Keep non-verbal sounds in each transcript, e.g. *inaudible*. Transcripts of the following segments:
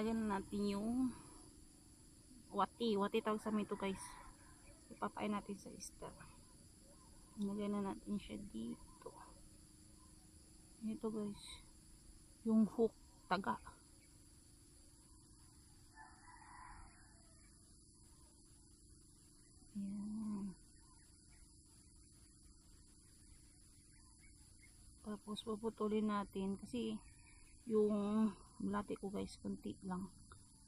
ilalagyan na natin yung wati. Wati tawag sa ito guys. Ipapain natin sa isda. Ilagyan na natin siya dito. Ito guys. Yung hook taga. Ayan. Tapos puputulin natin kasi yung bulate ko guys konti lang.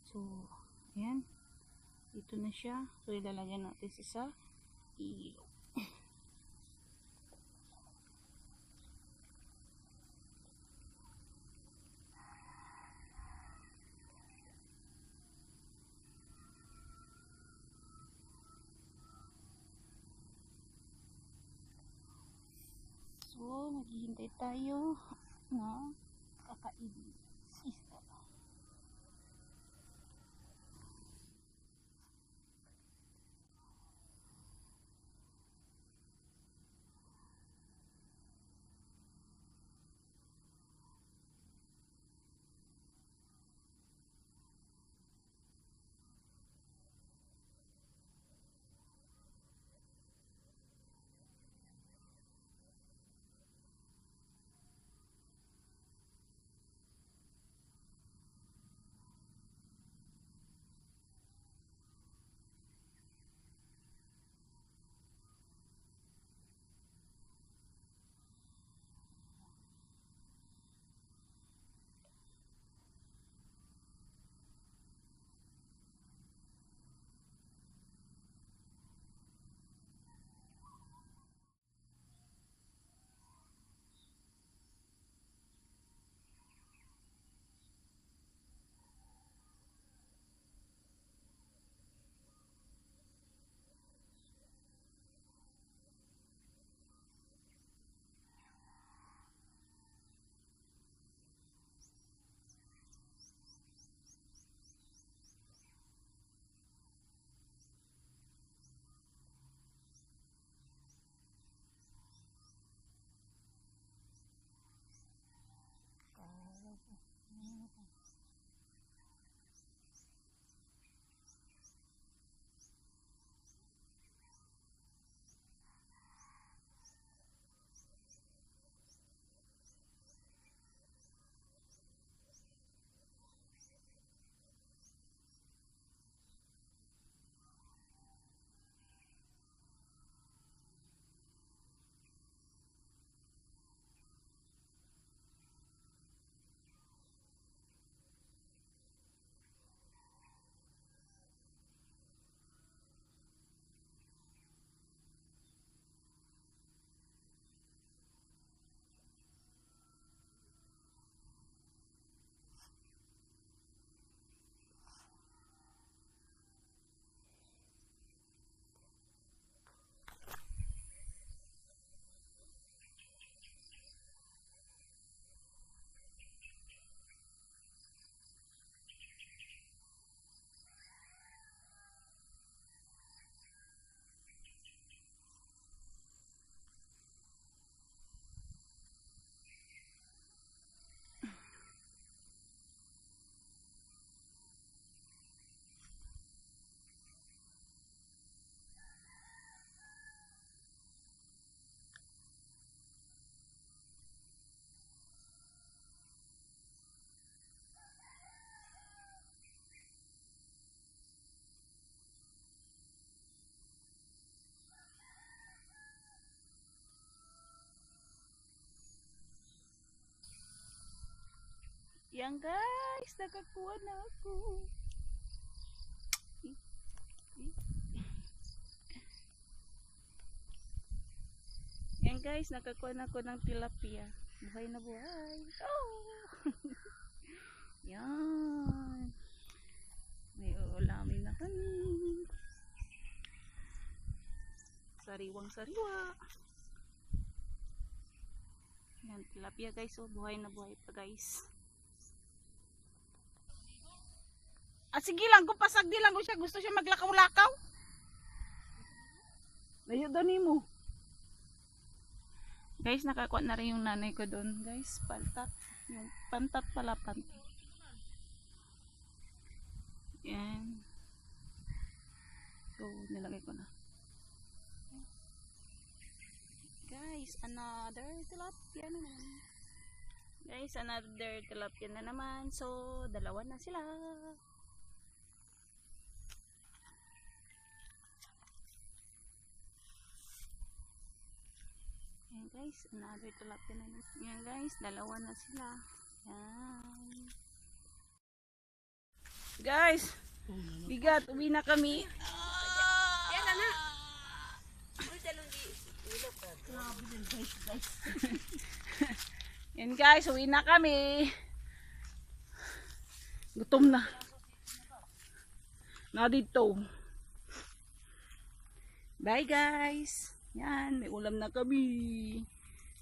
So, ayan. Dito na siya. So, ilalagyan natin siya sa ilo. So, maghihintay tayo na kakainin. Isda. Yan guys, nakakuha na ako. Yan guys, nakakuha na ako ng tilapia. Buhay na buhay. Oh! *laughs* Yan. May uulamin na kami. Sariwang sariwa. Yan, tilapia guys. Oh, buhay na buhay pa guys. Ah, sige lang, kung pasagdi lang ko siya, gusto siya maglakaw-lakaw. Layo doon mo. Guys, nakakuha na rin yung nanay ko doon, guys. Pantat. Yung pantat pala, pantat. Yan. So, nilagay ko na. Guys, another tilapia na naman. Guys, another tilapia na naman. So, dalawa na sila. Yan guys, another tilapia na naman. Yan guys, dalawa na sila. Yan. Guys, bigat, uwi na kami. Yan na na. *laughs* Yan guys, uwi na kami. Gutom na. Na dito. Bye guys. Yan, may ulam na kami.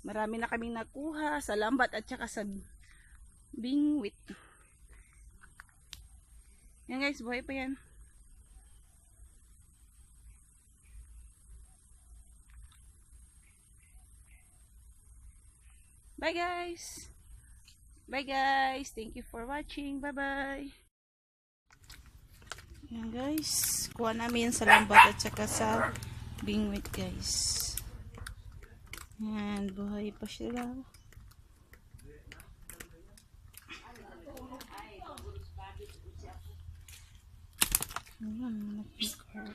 Marami na kaming nakuha sa lambat at saka sa bingwit. Yan guys, buhay pa yan. Bye guys. Bye guys. Thank you for watching. Bye bye. Yan guys. Kuha namin sa lambat at saka sa bingwit guys. Yan. Buhay pa sila. Ayan. nag-pick her.